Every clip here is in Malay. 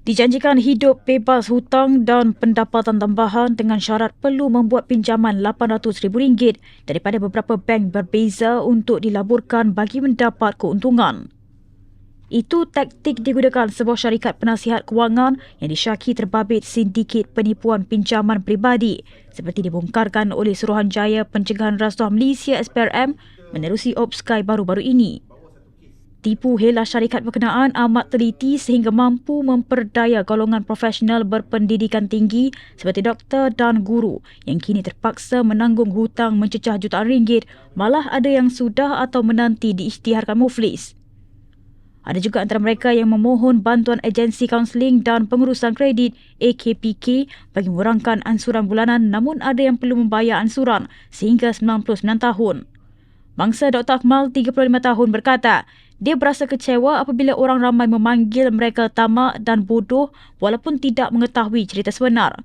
Dijanjikan hidup bebas hutang dan pendapatan tambahan dengan syarat perlu membuat pinjaman RM800,000 daripada beberapa bank berbeza untuk dilaburkan bagi mendapat keuntungan. Itu taktik digunakan sebuah syarikat penasihat kewangan yang disyaki terbabit sindiket penipuan pinjaman peribadi seperti dibongkarkan oleh Suruhanjaya Pencegahan Rasuah Malaysia SPRM menerusi Obsky baru-baru ini. Tipu hela syarikat berkenaan amat teliti sehingga mampu memperdaya golongan profesional berpendidikan tinggi seperti doktor dan guru yang kini terpaksa menanggung hutang mencecah jutaan ringgit malah ada yang sudah atau menanti diisytiharkan muflis. Ada juga antara mereka yang memohon bantuan agensi kaunseling dan pengurusan kredit AKPK bagi mengurangkan ansuran bulanan namun ada yang perlu membayar ansuran sehingga 99 tahun. Bangsa Dr. Akmal, 35 tahun berkata, dia berasa kecewa apabila orang ramai memanggil mereka tamak dan bodoh walaupun tidak mengetahui cerita sebenar.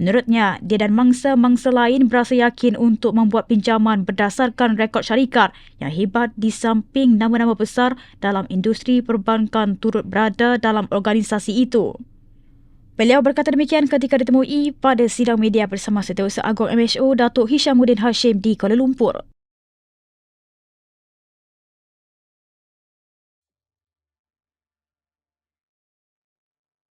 Menurutnya, dia dan mangsa-mangsa lain berasa yakin untuk membuat pinjaman berdasarkan rekod syarikat yang hebat di samping nama-nama besar dalam industri perbankan turut berada dalam organisasi itu. Beliau berkata demikian ketika ditemui pada sidang media bersama Setiausaha Agung MHO Datuk Hishamuddin Hashim di Kuala Lumpur.